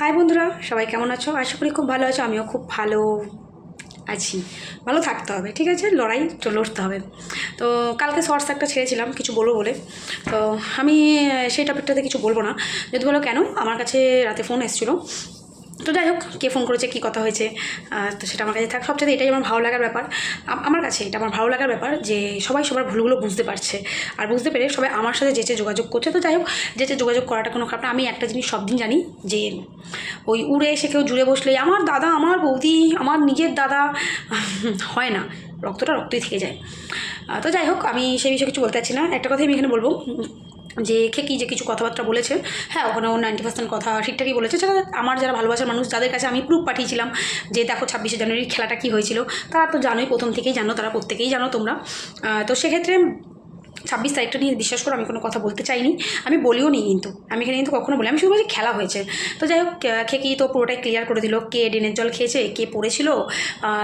High বন্ধুরা। সবাই কেমন আছো? আশা করি খুব ভালো আছো। আমিও খুব ভালো আছি। ভালো থাকতে হবে, ঠিক আছে? লড়াই লড়তে হবে। তো কালকে শর্টস একটা ছেড়েছিলাম, কিছু বলব বলে। তো আমি সেই টপিকটাতে কিছু বলব না। যদি বলো কেন? আমার কাছে রাতে ফোন এসেছিল। তো যাই হোক, কে ফোন করেছে, কী কথা হয়েছে তো সেটা আমার কাছে থাক। সবচেয়ে এটাই আমার ভালো লাগার ব্যাপার। আমার কাছে এটা আমার ভালো লাগার ব্যাপার যে সবাই সবার ভুলগুলো বুঝতে পারছে। আর বুঝতে পেরে সবাই আমার সাথে যেচে যোগাযোগ করছে। তো যাই হোক, যেচে যোগাযোগ করাটা কোনো খারাপ না। আমি একটা জিনিস সব দিন জানি যে ওই উড়ে এসে কেউ জুড়ে বসলে আমার দাদা, আমার বৌদি, আমার নিজের দাদা, হয় না। রক্তটা রক্তই থেকে যায়। তো যাই হোক, আমি সেই বিষয়ে কিছু বলতে চাচ্ছি না। একটা কথাই আমি এখানে বলব। যে খেকি যে কিছু কথাবার্তা বলেছে হ্যাঁ ওখানে ও নাইনটি পার্সেন্ট কথা ঠিকঠাকই বলেছে। সেটা আমার যারা ভালোবাসার মানুষ, যাদের কাছে আমি প্রুফ পাঠিয়েছিলাম যে দেখো ছাব্বিশে জানুয়ারির খেলাটা কী হয়েছিল, তারা তো জানোই, প্রথম থেকেই জানো, তারা প্রত্যেকেই জানো তোমরা। তো সেক্ষেত্রে ছাব্বিশ তারিখটা নিয়ে বিশ্বাস করো আমি কোনো কথা বলতে চাইনি। আমি বলিও নি কিন্তু। আমি এখানে কিন্তু কখনো বলি আমি শুধু বলছি খেলা হয়েছে। তো যাই হোক কে- খেকি তো পুরোটাই ক্লিয়ার করে দিল কে ডেনের জল খেয়েছে, কে পড়েছিল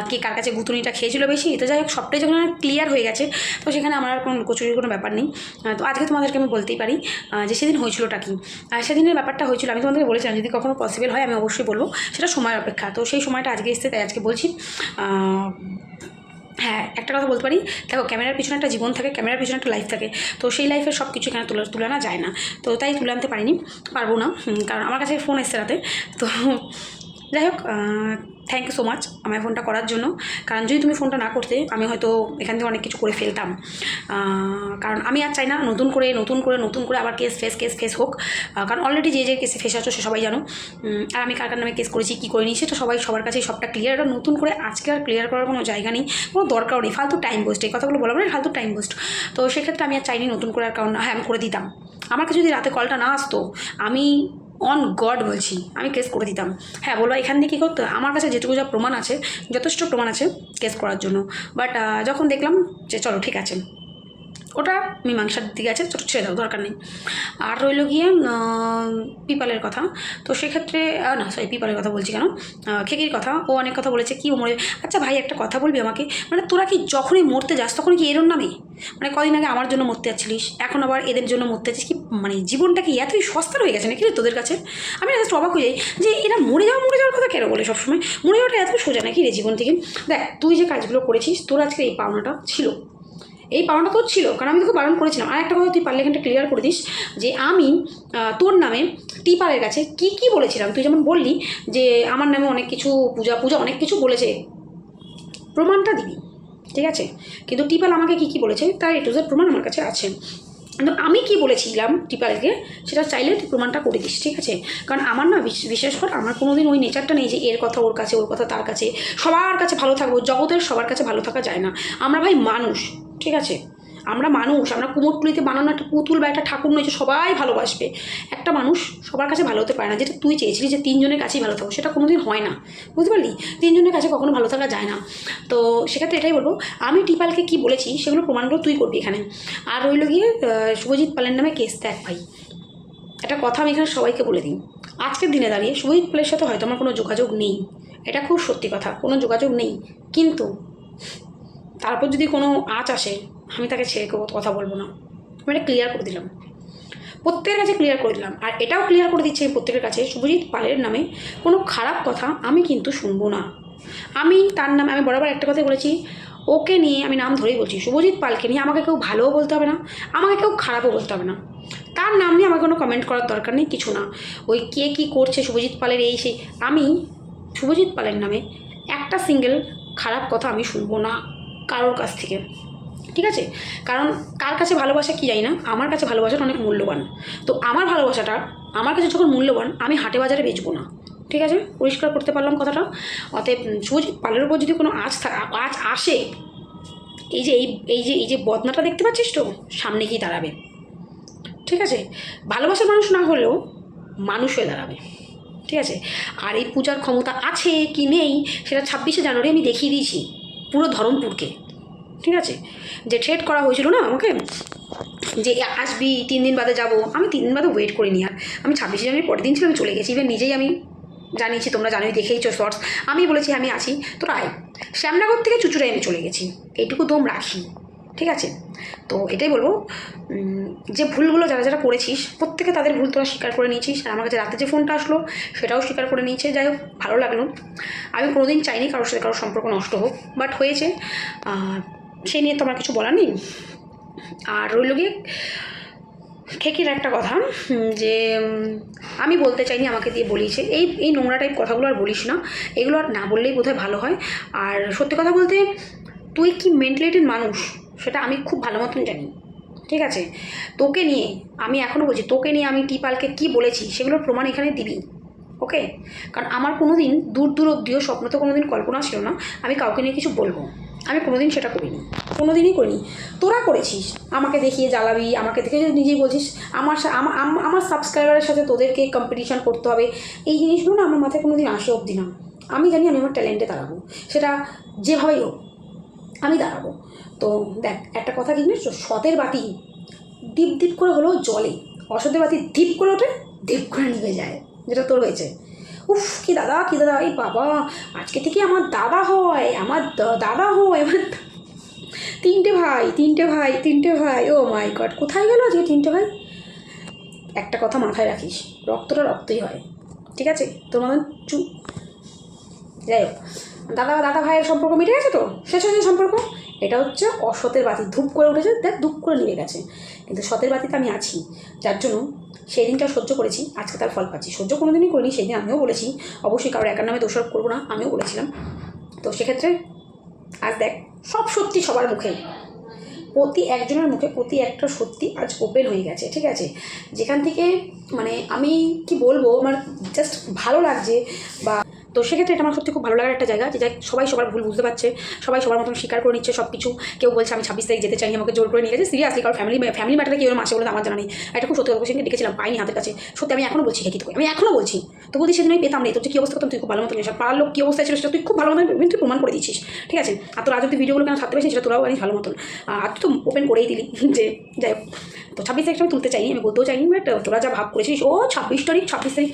কে কার কাছে গুতুনিটা খেয়েছিল বেশি। তো যাই হোক, সবটাই যখন ক্লিয়ার হয়ে গেছে, তো সেখানে আমার আর কোনো লুকোচুরির কোনো ব্যাপার নেই। তো আজকে তোমাদেরকে আমি বলতেই পারি যে সেদিন হয়েছিলটা কি? সেদিনের ব্যাপারটা হয়েছিল, আমি তোমাদেরকে বলেছিলাম যদি কখনো পসিবল হয় আমি অবশ্যই বলব, সেটা সময়ের অপেক্ষা। তো সেই সময়টা আজকে এসছে, তাই আজকে বলছি হ্যাঁ একটা কথা বলতে পারি? দেখো, ক্যামেরার পিছনে একটা জীবন থাকে, ক্যামেরার পিছনে একটা লাইফ থাকে। তো সেই লাইফের সব কিছু এখানে তুলে তুলে আনা যায় না। তো তাই তুলে আনতে পারিনি, পারব না। কারণ আমার কাছে ফোন এসছে রাতে। তো যাই হোক থ্যাংক ইউ সো মাচ আমার ফোনটা করার জন্য। কারণ যদি তুমি ফোনটা না করতে, আমি হয়তো এখান থেকে অনেক কিছু করে ফেলতাম। কারণ আমি আর চাই না নতুন করে নতুন করে নতুন করে আবার কেস ফেস কেস ফেস হোক। কারণ অলরেডি যে যে কেসে ফেস আছো, সে সবাই জানো। আর আমি কার কার নামে কেস করেছি, কী করিনি, সেটা সবাই, সবার কাছেই সবটা ক্লিয়ার এটা নতুন করে আজকে আর ক্লিয়ার করার কোনো জায়গা নেই, কোনো দরকারও নেই। ফালতু টাইম ওয়েস্ট এই কথাগুলো বলা মানে ফালতু টাইম ওয়েস্ট তো সেক্ষেত্রে আমি আর চাইনি নতুন করে আর কারণ হ্যাঁ আমি করে দিতাম। আমার কাছে যদি রাতে কলটা না আসতো, আমি অন গড বলছি, আমি কেস করে দিতাম। হ্যাঁ বলব এখান থেকে কী করতো আমার কাছে যেটুকু যা প্রমাণ আছে, যথেষ্ট প্রমাণ আছে কেস করার জন্য। বাট যখন দেখলাম যে চলো ঠিক আছে। ওটা মীমাংসার দিকে আছে ছোটো ছেড়ে দাও, দরকার নেই। আর রইল গিয়ে পিপালের কথা। তো সেক্ষেত্রে না সরি পিপালের কথা বলছি কেন? খেকির কথা। ও অনেক কথা বলেছে, কি মরে আচ্ছা ভাই, একটা কথা বলবি আমাকে? মানে তোরা কি যখনই মরতে যাস তখন কি এরম নামে? মানে কদিন আগে আমার জন্য মরতে যাচ্ছিলিস, এখন আবার এদের জন্য মরতে যাচ্ছিস? কি মানে জীবনটা কি এতই সস্তা হয়ে গেছে নাকি রে তোদের কাছে? আমি জাস্ট অবাক হয়ে যাই যে এরা মরে যাওয়া, মরে যাওয়ার কথা কেন বলে সবসময়? মরে যাওয়াটা এত সোজা নাকি রে জীবন থেকে? দেখ, তুই যে কাজগুলো করেছিস, তোর আজকে এই পাওনাটা ছিল। এই পাওনাটা তোর ছিল, কারণ আমি তোকে বারণ করেছিলাম। আর একটা কথা তুই পারলে এখানটা ক্লিয়ার করে দিস যে আমি তোর নামে টিপারের কাছে কি কি বলেছিলাম? তুই যেমন বললি যে আমার নামে অনেক কিছু, পূজা পূজা অনেক কিছু বলেছে, প্রমাণটা দিবি, ঠিক আছে? কিন্তু টিপাল আমাকে কি কি বলেছে, তার এ টু জেড প্রমাণ আমার কাছে আছে। কিন্তু আমি কি বলেছিলাম টিপালকে, সেটা চাইলে তুই প্রমাণটা করে দিস, ঠিক আছে? কারণ আমার না বিশ- বিশেষ করে আমার কোনো দিন ওই নেচারটা নেই যে এর কথা ওর কাছে, ওর কথা তার কাছে। সবার কাছে ভালো থাকব, জগতের সবার কাছে ভালো থাকা যায় না। আমরা ভাই মানুষ ঠিক আছে? আমরা মানুষ, আমরা কুমোরটুলিতে বানানো একটা পুতুল বা একটা ঠাকুর নয় যে সবাই ভালোবাসবে। একটা মানুষ সবার কাছে ভালো হতে পারে না। যেটা তুই চেয়েছিলি যে তিনজনের কাছেই ভালো থাকো সেটা কোনোদিন হয় না। বুঝতে পারলি? তিনজনের কাছে কখনো ভালো থাকা যায় না। তো সেক্ষেত্রে এটাই বলব, আমি টিপালকে কি বলেছি সেগুলো প্রমাণগুলো তুই করবি এখানে। আর রইল গিয়ে শুভজিৎ পালের নামে কেস দেখ ভাই। একটা কথা আমি এখানে সবাইকে বলে দিই। আজকের দিনে দাঁড়িয়ে শুভজিৎ পালের সাথে হয়তো আমার কোনো যোগাযোগ নেই। এটা খুব সত্যি কথা, কোনো যোগাযোগ নেই। কিন্তু তারপর যদি কোনো আঁচ আসে, আমি তাকে ছেড়ে কথা বলব না। আমি এটা ক্লিয়ার করে দিলাম। প্রত্যেকের কাছে ক্লিয়ার করে দিলাম। আর এটাও ক্লিয়ার করে দিচ্ছি প্রত্যেকের কাছে, শুভজিৎ পালের নামে কোনো খারাপ কথা আমি কিন্তু শুনব না। আমি তার নামে, আমি বরাবর একটা কথাই বলেছি, ওকে নিয়ে আমি নাম ধরেই বলছি, শুভজিৎ পালকে নিয়ে আমাকে কেউ ভালোও বলতে হবে না, আমাকে কেউ খারাপও বলতে হবে না। তার নাম নিয়ে আমাকে কোনো কমেন্ট করার দরকার নেই, কিছু না। ওই কে কী করছে, শুভজিৎ পালের এই সেই আমি শুভজিৎ পালের নামে একটা সিঙ্গেল খারাপ কথা আমি শুনব না। কারোর কাছ থেকে। ঠিক আছে? কারণ কার কাছে ভালোবাসা কি জানি না? আমার কাছে ভালোবাসাটা অনেক মূল্যবান। তো আমার ভালোবাসাটা, আমার কাছে যখন মূল্যবান, আমি হাটে বাজারে বেচবো না। ঠিক আছে? পরিষ্কার করতে পারলাম কথাটা। অতএব শুভজিৎ পালের উপর যদি কোনো আজ আজ আসে, এই যে, এই এই যে এই যে বদনাটা দেখতে পাচ্ছিস তো? সামনে গিয়ে দাঁড়াবে। ঠিক আছে? ভালোবাসার মানুষ না হলেও মানুষ হয়ে দাঁড়াবে। ঠিক আছে? আর এই পূজার ক্ষমতা আছে কি নেই, সেটা ছাব্বিশে জানুয়ারি আমি দেখিয়ে দিয়েছি। পুরো ধরমপুরকে। ঠিক আছে? যে ট্রেড করা হয়েছিল না আমাকে, যে আসবি, তিন দিন বাদে যাব, আমি তিন দিন বাদে ওয়েট করিনি আর। আমি ছাব্বিশে জানুয়ারি পরের দিন ছিল আমি চলে গেছি। এবার নিজেই আমি জানিয়েছি, তোমরা জানোই, দেখেইছো শর্টস আমি বলেছি, আমি আছি। তো রায় শ্যামনগর থেকে চুচুড়ায় আমি চলে গেছি। এইটুকু দম রাখি, ঠিক আছে? তো এটাই বলব যে ভুলগুলো যারা যারা করেছিস, প্রত্যেকে তাদের ভুল তোরা স্বীকার করে নিয়েছিস। আর আমার কাছে রাতে যে ফোনটা আসলো, সেটাও স্বীকার করে নিয়েছে। যাই হোক, ভালো লাগল। আমি কোনোদিন চাইনি কারোর সাথে কারোর সম্পর্ক নষ্ট হোক বাট হয়েছে। সেই নিয়ে তো আমার কিছু বলার নেই? আর রইল গিয়ে খেকির একটা কথা যে আমি বলতে চাইনি, আমাকে দিয়ে বলিয়েছে। এই এই নোংরা টাইপ কথাগুলো আর বলিস না। এগুলো আর না বললেই বোধহয় ভালো হয়। আর সত্যি কথা বলতে, তুই কি মেন্টালিটির মানুষ? সেটা আমি খুব ভালো মতন জানি। ঠিক আছে? তোকে নিয়ে, আমি এখনও বলছি, তোকে নিয়ে আমি টিপালকে কি বলেছি, সেগুলোর প্রমাণ এখানে দিবি। ওকে কারণ আমার কোনো দিন দূর দূর অব্দিও স্বপ্ন তো কোনো দিন কল্পনা ছিল না, আমি কাউকে নিয়ে কিছু বলব। আমি কোনোদিন সেটা করিনি কোনো দিনই করিনি। তোরা করেছিস, আমাকে দেখিয়ে জ্বালাবি, আমাকে দেখে যদি নিজেই বলছিস, আমার আমার সাবস্ক্রাইবারের সাথে তোদেরকে কম্পিটিশন করতে হবে। এই জিনিসগুলো না আমার মাথায় কোনো দিন আসে অবধি না। আমি জানি আমি আমার ট্যালেন্টে দাঁড়াবো। সেটা যেভাবেই হোক, আমি দাঁড়াবো। তো দেখ, একটা কথা কি সতের বাতি ডিপ ডিপ করে হলেও জলে অসতের বাতি ডিপ করে ওঠে, ডিপ করে নিভে যায়। যেটা তোর হয়েছে। উফ, কি দাদা কি দাদা, এই বাবা, আজকে থেকে আমার দাদা হয়, আমার দাদা হয় আমার তিনটে ভাই তিনটে ভাই তিনটে ভাই, ও মাই গড কোথায় গেল আজকে তিনটে ভাই? একটা কথা মাথায় রাখিস, রক্তটা রক্তই হয়, ঠিক আছে? মতন চু যাই হোক, দাদা দাদা ভাইয়ের সম্পর্ক মিটে গেছে তো? শেষ হয়েছে সম্পর্ক? এটা হচ্ছে অসতের বাতি, ধূপ করে উঠেছে, দেখ ধূপ করে নিভে গেছে, কিন্তু সতের বাতিতে আমি আছি, যার জন্য সেই দিনটা সহ্য করেছি, আজকে তার ফল পাচ্ছি। সহ্য কোনো দিনই করিনি সেই দিন আমিও বলেছি, অবশ্যই কারোর একার নামে দোষারোপ করব না, আমিও বলেছিলাম। তো সেক্ষেত্রে আজ দেখ, সব সত্যি সবার মুখে। প্রতি একজনের মুখে প্রতি একটা সত্যি আজ ওপেন হয়ে গেছে, ঠিক আছে? যেখান থেকে মানে আমি কি বলব, আমার জাস্ট ভালো লাগছে বা তো সেক্ষেত্রে এটা আমার সত্যি খুব ভালো লাগার একটা জায়গা যে সবাই সবার ভুল বুঝতে পারছে, সবাই সবার মতন স্বীকার করে নিচ্ছে সব কিছু কেউ বলছে, আমি ছাব্বিশ তারিখ যেতে চাই আমাকে জোর করে নিয়ে গেছে সিরিয়াসলি কারণ ফ্যামিলি ফ্যামিলি ম্যাটারে কেউ মাসে বলে আমার জানা নেই। এটা খুব সত্যি কথা সেদিন ডেকেছিলাম পাইনি হাতের কাছে। সত্যি আমি এখনও বলছি করে আমি এখনও বলছি। তো বলছি, সেদিন আমি পেতাম নেই তোর কী অবস্থা করতাম তুই খুব ভালো আর পাড়ার লোক কী অবস্থা ছিল সেটা তুই খুব ভালো মতন তুই প্রমাণ করে দিচ্ছিস। ঠিক আছে? আর তোর আজ ভিডিওগুলো কেন থাকতে পেরেছিস, সেটা তোরাও আমি ভালো মতন। আর তো ওপেন করেই দিলি, যে যাই হোক। তো ছাব্বিশ তারিখটা আমি তুলতে চাইনি, আমি বলতেও চাইনি বাট তোরা যা ভাব করেছিস, ও ছাব্বিশ তারিখ ছাব্বিশ তারিখ।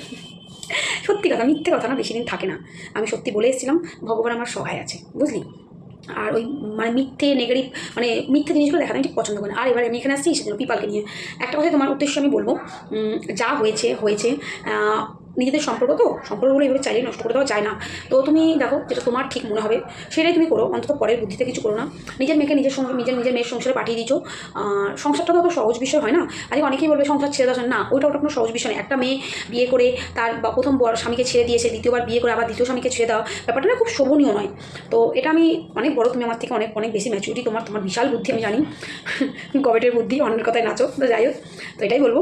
সত্যি কথা, মিথ্যে কথা না বেশি দিন থাকে না। আমি সত্যি বলে এসেছিলাম, ভগবান আমার সহায় আছে, বুঝলি? আর ওই মানে মিথ্যে নেগেটিভ মানে মিথ্যে জিনিসগুলো দেখা আমি ঠিক পছন্দ করি না। আর এবার আমি এখানে আসছি, সেজন্য পিপালকে নিয়ে। একটা কথা তোমার উদ্দেশ্য আমি বলব যা হয়েছে হয়েছে নিজেদের সম্পর্ক তো? সম্পর্কগুলো এভাবে চাইলে নষ্ট করে দেওয়া যায় না। তো তুমি দেখো যেটা তোমার ঠিক মনে হবে, সেটাই তুমি করো। অন্তত পরের বুদ্ধিতে কিছু করো না। নিজের মেয়েকে নিজের নিজের নিজের মেয়ের সংসারে পাঠিয়ে দিচ্ছ সংসারটা তো অত সহজ বিষয় হয় না। আজকে অনেকেই বলবে সংসার ছেড়ে দেওয়া না। ওইটা ওটা কোনো সহজ বিষয় নয়। একটা মেয়ে বিয়ে করে তার বা প্রথম বর স্বামীকে ছেড়ে দিয়েছে, দ্বিতীয়বার বিয়ে করে আবার দ্বিতীয় স্বামীকে ছেড়ে দেওয়া, ব্যাপারটা না খুব শোভনীয় নয়। তো এটা আমি অনেক বড় তুমি আমার থেকে অনেক অনেক বেশি ম্যাচুরিটি তোমার তোমার বিশাল বুদ্ধি আমি জানি। গবেটের বুদ্ধি, অন্যের কথায় নাচো। তো যাই হোক, তো এটাই বলব।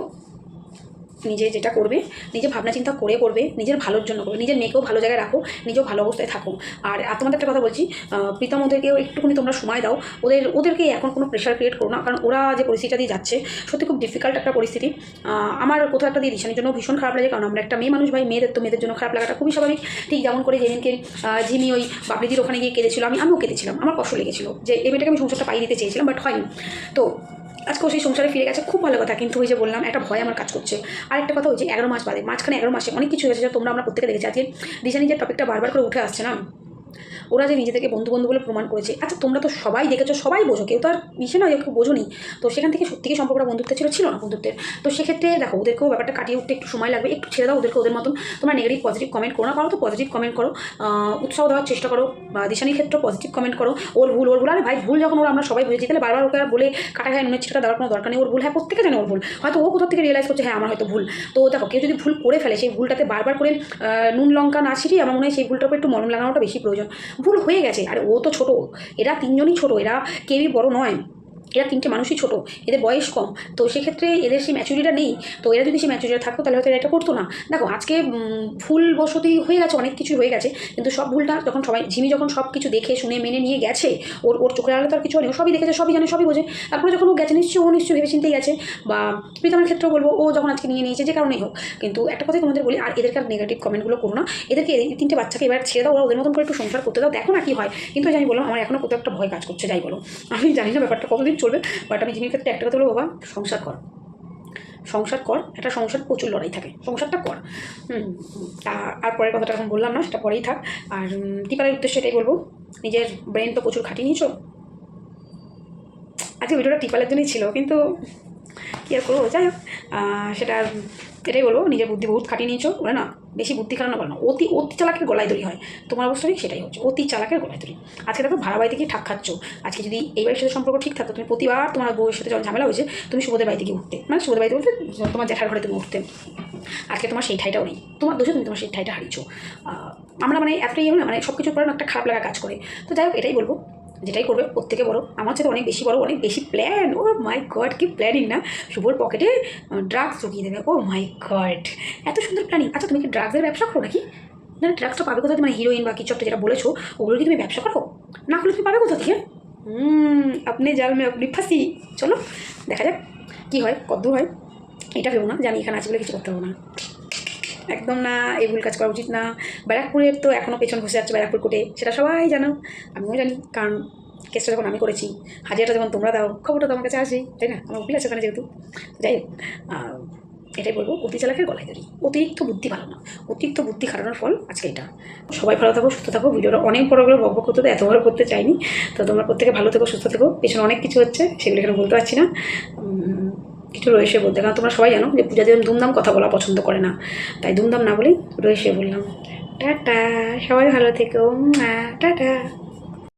নিজে যেটা করবে, নিজে ভাবনা চিন্তা করে করবে, নিজের ভালোর জন্য করবে, নিজের মেয়েকেও ভালো জায়গায় রাখো, নিজেও ভালো অবস্থায় থাকো। আর তোমাদের একটা কথা বলছি প্রীতম ওদেরকেও একটুখানি তোমরা সময় দাও, ওদের ওদেরকে এখন কোনো প্রেশার ক্রিয়েট করো না, কারণ ওরা যে পরিস্থিতিটা দিয়ে যাচ্ছে, সত্যি খুব ডিফিকাল্ট একটা পরিস্থিতি। আমার কোথাও একটা দিয়ে দিশানির জন্য ভীষণ খারাপ লাগে, কারণ আমরা একটা মেয়ে মানুষ ভাই, মেয়েদের তো মেয়েদের জন্য খারাপ লাগাটা খুবই স্বাভাবিক। ঠিক যেমন করে যেদিনকে ঝিমি ওই বাবলিদির ওখানে গিয়ে কেঁদেছিল, আমি, আমিও কেঁদেছিলাম, আমার কষ্ট লেগেছিল যে, এই মেয়েটাকে আমি সংসারটা পাই দিতে চেয়েছিলাম বাট হয়নি। তো আজকে ও সেই সংসারে ফিরে গেছে, খুব ভালো কথা। কিন্তু ওই যে বললাম, একটা ভয় আমার কাজ করছে। আর একটা কথা ওই যে এগারো মাস বাদে, মাঝখানে এগারো মাসে অনেক কিছু হয়েছে যা তোমরা আমরা প্রত্যেকে দেখেছি। আজকে দিশানি যে টপিকটা বারবার করে উঠে আসছে না? ওরা যে নিজে থেকে বন্ধু বন্ধু বলে প্রমাণ করেছে। আচ্ছা তোমরা তো সবাই দেখেছ, সবাই বোঝো, কেউ তো আর ইসে নয়, কেউ বোঝোনি। তো সেখান থেকে সত্যিকে সম্পর্কটা বন্ধুত্বের ছিল? ছিল না বন্ধুত্বের। তো সেক্ষেত্রে দেখো, ওদেরকেও ব্যাপারটা কাটিয়ে উঠতে একটু সময় লাগবে। একটু ছেড়ে দাও ওদেরকে ওদের মতন। তোমরা নেগেটিভ পজিটিভ কমেন্ট করো না পারো তো পজিটিভ কমেন্ট করো। উৎসাহ দেওয়ার চেষ্টা করো, বা দিশানির ক্ষেত্রে পজিটিভ কমেন্ট করো। ওর ভুল ওর ভুল। আরে ভাই, ভুল যখন ওর আমরা সবাই বুঝেছি, তাহলে বারবার ওকে বলে কাটা খায় নুনের ছিটা দেওয়ার কোনো দরকার নেই। ওর ভুল হ্যাঁ প্রত্যেকে জানে ওর ভুল। হয়তো ও কোথাও থেকে রিয়েলাইজ করছে হ্যাঁ আমার হয়তো ভুল। তো দেখো, কেউ যদি ভুল করে ফেলে, সেই ভুলটাতে বারবার করে নুন, লঙ্কা না ছিটিয়ে আমার মনে হয় সেই ভুলটার উপর একটু মলম লাগানোটা বেশি প্রয়োজন। ভুল হয়ে গেছে। আর ও তো ছোট এরা তিনজনই ছোট এরা কেউই বড় নয়। এরা তিনটে মানুষই ছোট, এদের বয়স কম। তো সেক্ষেত্রে এদের সেই ম্যাচুরিটা নেই। তো এরা যদি সেই ম্যাচুরিটা থাকতো, তাহলে হয়তো এরা এটা করতো না। দেখো, আজকে ভুল বসতি হয়ে গেছে, অনেক কিছু হয়ে গেছে, কিন্তু সব ভুলটা যখন সবাই ঝিমি যখন সব কিছু দেখে, শুনে, মেনে নিয়ে গেছে, ওর ওর চোখের আলো তো আর কিছু নেই সবই দেখেছে, সবই জানে, সবই বোঝে। তারপরে যখন ও গেছে, নিশ্চয়ই ও নিশ্চয়ই ভেবে চিন্তেই গেছে, বা প্রীতমের ক্ষেত্রেও বলব, ও যখন আজকে নিয়ে নিয়েছে, যে কারণেই হোক। কিন্তু একটা কথাই তোমাদের বলি, আর এদেরকে আর নেগেটিভ কমেন্টগুলো করো না। এদেরকে তিনটে বাচ্চাকে এবার ছেড়ে দাও, ওরা ওদের মতন করে একটু সংসার করতে দাও, দেখো না কি হয়। কিন্তু আমি বললাম আমার এখনও কোথাও একটা ভয় কাজ করছে, যাই বলো। আমি জানি না ব্যাপারটা কতদিন চলবে বাট আমি জিমির ক্ষেত্রে একটা কথা বলব, বাবা, সংসার কর। সংসার কর, একটা সংসার প্রচুর লড়াই থাকে। সংসারটা কর। তা আর পরের কথাটা এখন বললাম না, সেটা পরেই থাক। আর টিপারের উদ্দেশ্যে এটাই বলব, নিজের ব্রেন তো প্রচুর খাটিয়ে নিয়েছো। আজকে ভিডিওটা টিপালের জন্যই ছিল, কিন্তু কী আর করব, যাই হোক। সেটা এটাই বলব, নিজের বুদ্ধি বহুত খাটিয়ে নিয়েছো, বলে না? বেশি বুদ্ধি খাটানো বলে না, অতি অতি চালাকের গলায় দড়ি হয়। তোমার অবস্থায় সেটাই হচ্ছে, অতি চালাকের গলায় দড়ি। আজকে দেখো ভাড়া বাড়িতে গিয়ে ঠাক খাচ্ছ, আজকে যদি এই বাড়ির সাথে সম্পর্ক ঠিক থাকতো, তুমি প্রতিবার তোমার বউয়ের সাথে যখন ঝামেলা হয়েছে, তুমি সুবোধের বাড়িতে গিয়ে উঠতে। মানে সুবোধের বাড়িতে বলতে তোমার জ্যাঠার ঘরে তুমি উঠতে। আজকে তোমার সেই ঠাইটাও নেই। তোমার দোষে তুমি তোমার সেই ঠাইটা হারিয়েছো। আমরা মানে এতটাই মানে সব কিছুর পরে একটা খারাপ লাগা কাজ করে। তো যাই হোক, এটাই বলব। যেটাই করবে প্রত্যেকে বড়। আমার সাথে অনেক বেশি বড়, অনেক বেশি প্ল্যান ও মাই গড কি প্ল্যানিং না? শুভর পকেটে ড্রাগস ঢুকিয়ে দেবে। ও মাই গড এত সুন্দর প্ল্যানিং আচ্ছা তুমি কি ড্রাগসের ব্যবসা করো নাকি? না ড্রাগসটা পাবে কোথা থেকে? মানে হিরোইন বা কিছু একটা যেটা বলেছ, ওগুলো কি তুমি ব্যবসা করো? না করলে তুমি পাবে কোথা থেকে? আপনি জাল মে আপনি ফাঁসি। চলো, দেখা যাক কী হয় কদ্দূর হয়। এটা ভেবো না যে আমি এখানে আছি বলে কিছু করতে পারব না। একদম না, এই ভুল কাজ করা উচিত না। ব্যারাকপুরের তো এখনও পেছন ঘষে যাচ্ছে ব্যারাকপুর কোর্টে, সেটা সবাই জানো। আমিও জানি, কারণ কেসটা যখন আমি করেছি, হাজিরাটা যখন তোমরা দাও, খবরটা তোমার কাছে আসেই, তাই না? আমার উকিল আছে ওখানে যেহেতু। যাই হোক এটাই বলব অতি চালাকের গলায় ধরি অতিরিক্ত বুদ্ধি ভালো না, অতিরিক্ত বুদ্ধি খাটানোর ফল আজকে এটা। সবাই ভালো থাকো, সুস্থ থাকো, ভিডিওটা অনেক বড় করে বক করতে, এত বড় করতে চাইনি। তো তোমরা প্রত্যেকে ভালো থেকো, সুস্থ থেকো, পেছনে অনেক কিছু হচ্ছে, সেগুলো এখানে বলতে পারছি না। কিছু রয়েছে বলতে, কারণ তোমরা সবাই জানো যে পূজা দেবেন দুমদাম কথা বলা পছন্দ করে না। তাই দুমদাম না বলেই রয়েছে বললাম। টাটা, সবাই ভালো থেকো। টাটা।